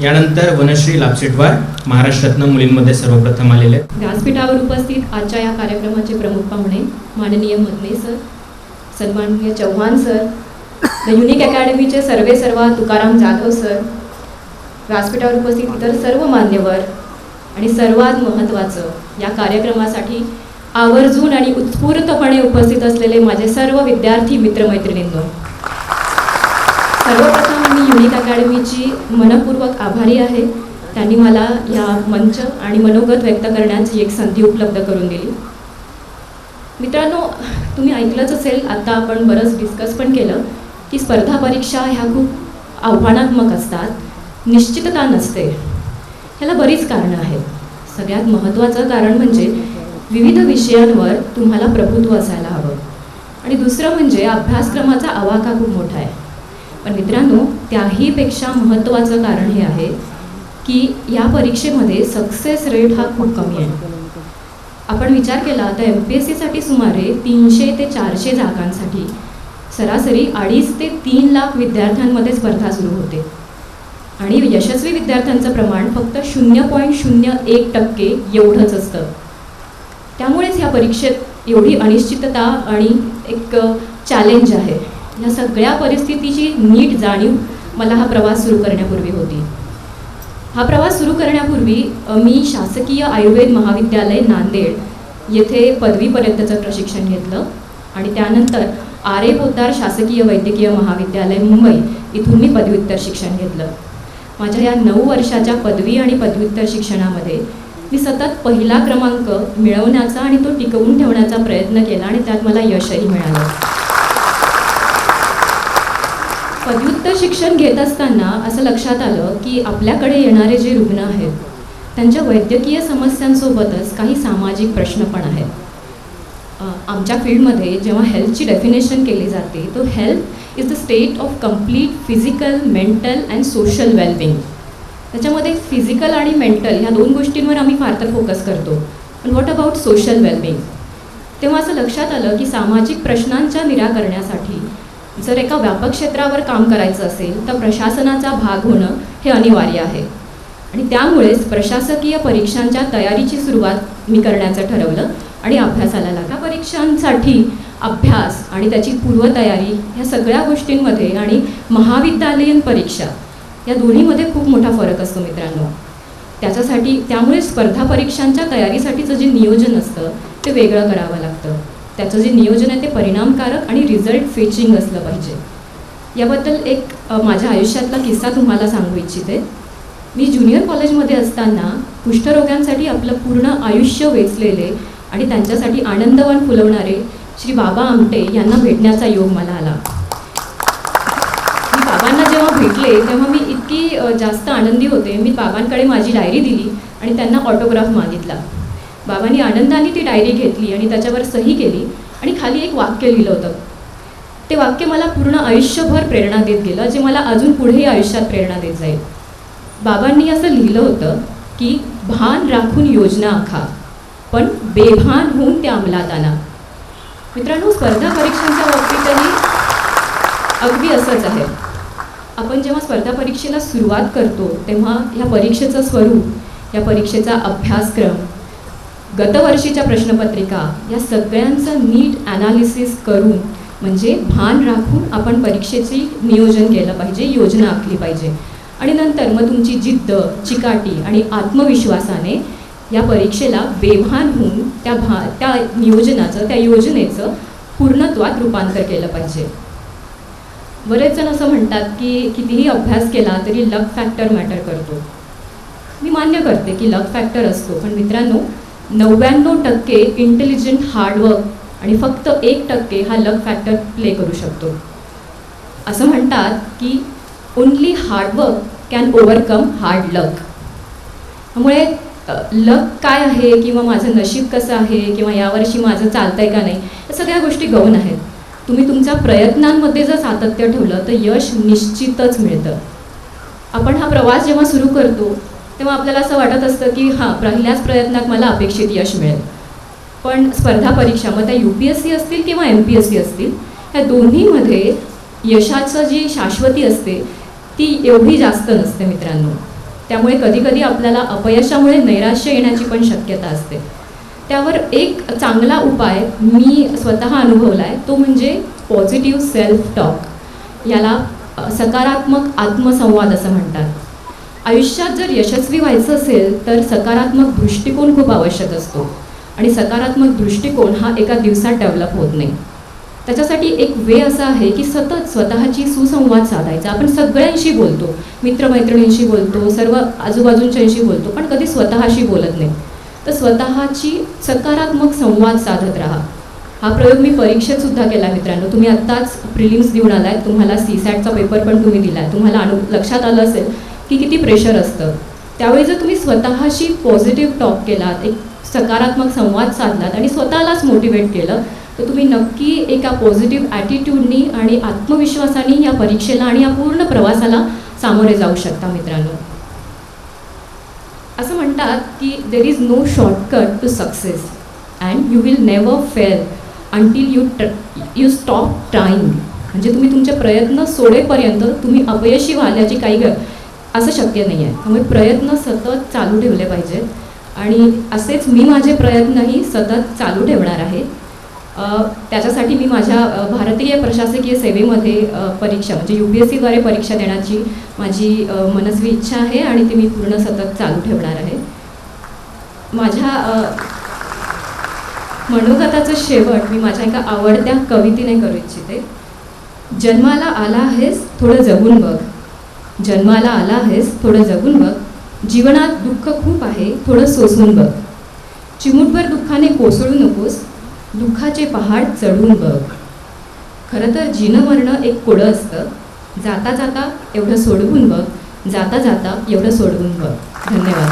यानंतर वनश्री लापसेटवार महाराष्ट्रातनं मुलींमध्ये सर्वप्रथम आलेले आहेत. व्यासपीठावर उपस्थित आजच्या या कार्यक्रमाचे प्रमुख पाहुणे माननीय मदने सर सन्माननीय चव्हाण सर द युनिक अकॅडमीचे सर्वे सर्वा तुकाराम जाधव सर व्यासपीठावर उपस्थित इतर सर्व मान्यवर आणि सर्वात महत्त्वाचं या कार्यक्रमासाठी आवर्जून आणि उत्स्फूर्तपणे उपस्थित असलेले माझे सर्व विद्यार्थी मित्रमैत्रिणींनो सर्वप्रथम मी युनिक अकॅडमीची मनपूर्वक आभारी आहे. त्यांनी मला या मंच आणि मनोगत व्यक्त करण्याची एक संधी उपलब्ध करून दिली. मित्रांनो तुम्ही ऐकलंच असेल आत्ता आपण बरंच डिस्कस पण केलं की स्पर्धा परीक्षा ह्या खूप आव्हानात्मक असतात. निश्चितता नसते. ह्याला बरीच कारणं आहेत. सगळ्यात महत्त्वाचं कारण म्हणजे विविध विषयांवर तुम्हाला प्रभुत्व असायला हवं. आणि दुसरं म्हणजे अभ्यासक्रमाचा आवाका खूप मोठा आहे. पण मित्रांनो त्याहीपेक्षा महत्त्वाचं कारण हे आहे की या परीक्षेमध्ये सक्सेस रेट हा खूप कमी आहे. आपण विचार केला तर एम पी एस सीसाठी सुमारे तीनशे ते चारशे जागांसाठी सरासरी अडीच ते तीन लाख विद्यार्थ्यांमध्ये स्पर्धा सुरू होते. आणि यशस्वी विद्यार्थ्यांचं प्रमाण फक्त शून्य पॉईंट शून्य एक टक्के एवढंच असतं. त्यामुळेच ह्या परीक्षेत एवढी अनिश्चितता आणि एक चॅलेंज आहे. या सगळ्या परिस्थितीची नीट जाणीव मला हा प्रवास सुरू करण्यापूर्वी होती. हा प्रवास सुरू करण्यापूर्वी मी शासकीय आयुर्वेद महाविद्यालय नांदेड येथे पदवीपर्यंतचं प्रशिक्षण घेतलं आणि त्यानंतर आर ए शासकीय वैद्यकीय महाविद्यालय मुंबई इथून मी पदव्युत्तर शिक्षण घेतलं. माझ्या या नऊ वर्षाच्या पदवी आणि पदव्युत्तर शिक्षणामध्ये मी सतत पहिला क्रमांक मिळवण्याचा आणि तो टिकवून ठेवण्याचा प्रयत्न केला आणि त्यात मला यशही मिळालं. पदव्युत्तर शिक्षण घेत असताना असं लक्षात आलं की आपल्याकडे येणारे जे रुग्ण आहेत त्यांच्या वैद्यकीय समस्यांसोबतच काही सामाजिक प्रश्न पण आहेत. आमच्या फील्डमध्ये जेव्हा हेल्थची डेफिनेशन केली जाते तो health is the state of complete physical mental and social wellbeing त्याच्यामध्ये फिजिकल आणि मेंटल ह्या दोन गोष्टींवर आम्ही फार तर फोकस करतो. पण व्हॉट अबाउट सोशल वेलबिंग तेव्हा असं लक्षात आलं की सामाजिक प्रश्नांच्या निराकरणासाठी जर एका व्यापक क्षेत्रावर काम करायचं असेल तर प्रशासनाचा भाग होणं हे अनिवार्य आहे. आणि त्यामुळेच प्रशासकीय परीक्षांच्या तयारीची सुरुवात मी करण्याचं ठरवलं आणि अभ्यासाला लागला. परीक्षांसाठी अभ्यास आणि त्याची पूर्वतयारी ह्या सगळ्या गोष्टींमध्ये आणि महाविद्यालयीन परीक्षा या दोन्हीमध्ये खूप मोठा फरक असतो मित्रांनो. त्याच्यासाठी त्यामुळे स्पर्धा परीक्षांच्या तयारीसाठीचं जे नियोजन असतं ते वेगळं करावं लागतं. त्याचं जे नियोजन आहे ते परिणामकारक आणि रिझल्ट फेचिंग असलं पाहिजे. याबद्दल एक माझ्या आयुष्यातला किस्सा तुम्हाला सांगू इच्छिते. मी ज्युनियर कॉलेजमध्ये असताना कुष्ठरोग्यांसाठी आपलं पूर्ण आयुष्य वेचलेले आणि त्यांच्यासाठी आनंदवान फुलवणारे श्री बाबा आमटे यांना भेटण्याचा योग मला आला. मी बाबांना जेव्हा भेटले तेव्हा मी इतकी जास्त आनंदी होते. मी बाबांकडे माझी डायरी दिली आणि त्यांना ऑटोग्राफ मागितला. बाबांनी आनंदाने ती डायरी घेतली आणि त्याच्यावर सही केली आणि खाली एक वाक्य लिहिलं होतं. ते वाक्य मला पूर्ण आयुष्यभर प्रेरणा देत गेलं जे मला अजून पुढेही आयुष्यात प्रेरणा देत जाईल. बाबांनी असं लिहिलं होतं की भान राखून योजना आखा पण बेभान होऊन त्या अंमलात आणा. मित्रांनो स्पर्धा परीक्षांच्या बाबतीतही अगदी असंच आहे. आपण जेव्हा स्पर्धा परीक्षेला सुरुवात करतो तेव्हा ह्या परीक्षेचं स्वरूप या परीक्षेचा अभ्यासक्रम गतवर्षीच्या प्रश्नपत्रिका या सगळ्यांचं नीट ॲनालिसिस करून म्हणजे भान राखून आपण परीक्षेची नियोजन केलं पाहिजे योजना आखली पाहिजे. आणि नंतर मग तुमची जिद्द चिकाटी आणि आत्मविश्वासाने या परीक्षेला बेभान होऊन त्या भा त्या नियोजनाचं त्या योजनेचं पूर्णत्वात रूपांतर केलं पाहिजे. बरेच जण असं म्हणतात की कितीही अभ्यास केला तरी लक फॅक्टर मॅटर करतो. मी मान्य करते की लक फॅक्टर असतो पण मित्रांनो नव्याण्णव टक्के इंटेलिजंट हार्डवर्क आणि फक्त एक टक्के हा लक फॅक्टर प्ले करू शकतो. असं म्हणतात की only hard work can overcome hard luck त्यामुळे लक काय आहे किंवा माझं नशीब कसं आहे किंवा यावर्षी माझं चालतंय का नाही या सगळ्या गोष्टी गौण आहेत. तुम्ही तुमच्या प्रयत्नांमध्ये जर सातत्य ठेवलं तर यश निश्चितच मिळतं. आपण हा प्रवास जेव्हा सुरू करतो तेव्हा आपल्याला असं वाटत असतं की हां पहिल्याच प्रयत्नात मला अपेक्षित यश मिळेल. पण स्पर्धा परीक्षा मग त्या यू पी एस सी असतील किंवा एम पी एस सी असतील ह्या दोन्हीमध्ये यशाचं जी शाश्वती असते ती एवढी जास्त नसते मित्रांनो. त्यामुळे कधीकधी आपल्याला अपयशामुळे नैराश्य येण्याची पण शक्यता असते. त्यावर एक चांगला उपाय मी स्वतः अनुभवला आहे तो म्हणजे पॉझिटिव्ह सेल्फ टॉक याला सकारात्मक आत्मसंवाद असं म्हणतात. आयुष्यात जर यशस्वी व्हायचं असेल तर सकारात्मक दृष्टिकोन खूप आवश्यक असतो. आणि सकारात्मक दृष्टिकोन हा एका दिवसात डेव्हलप होत नाही. त्याच्यासाठी एक वे असा आहे की सतत स्वतःची सुसंवाद साधायचा. आपण सगळ्यांशी बोलतो मित्रमैत्रिणींशी बोलतो सर्व आजूबाजूंच्याशी बोलतो पण कधी स्वतःशी बोलत नाही. तर स्वतःची सकारात्मक संवाद साधत राहा. हा प्रयोग मी परीक्षेत सुद्धा केला मित्रांनो. तुम्ही आत्ताच प्रिलिम्स देऊन आलाय. तुम्हाला सी सॅटचा पेपर पण तुम्ही दिलाय. तुम्हाला अनु लक्षात आलं असेल की किती प्रेशर असतं. त्यावेळी जर तुम्ही स्वतःशी पॉझिटिव्ह टॉक केलात एक सकारात्मक संवाद साधलात आणि स्वतःलाच मोटिवेट केलं तर तुम्ही नक्की एका पॉझिटिव्ह ॲटिट्यूडनी आणि आत्मविश्वासाने या परीक्षेला आणि या पूर्ण प्रवासाला सामोरे जाऊ शकता मित्रांनो. असं म्हणतात की there is no shortcut to success and you will never fail until you you stop trying म्हणजे तुम्ही तुमचे प्रयत्न सोडेपर्यंत तुम्ही अपयशी व्हाल्याची काही असं शक्य नाही आहे त्यामुळे प्रयत्न सतत चालू ठेवले पाहिजेत. आणि असेच मी माझे प्रयत्नही सतत चालू ठेवणार आहे. त्याच्यासाठी मी माझ्या भारतीय प्रशासकीय सेवेमध्ये परीक्षा म्हणजे यू पी एस सीद्वारे परीक्षा देण्याची माझी मनस्वी इच्छा आहे आणि ती मी पूर्ण सतत चालू ठेवणार आहे. माझ्या मनोगताचा मनोगताचं शेवट मी माझ्या एका आवडत्या कवितेने करू इच्छिते. जन्माला आला आहेस थोडं जगून बघ. जन्माला आला आहेस थोडं जगून बघ. जीवनात दुःख खूप आहे थोडं सोसून बघ. चिमूटभर दुःखाने कोसळू नकोस दुःखाचे पहाड चढून बघ. खरं तर जीनं मरणं एक कोडं असतं. जाता जाता एवढं सोडवून बघ जाता जाता एवढं सोडवून बघ. धन्यवाद.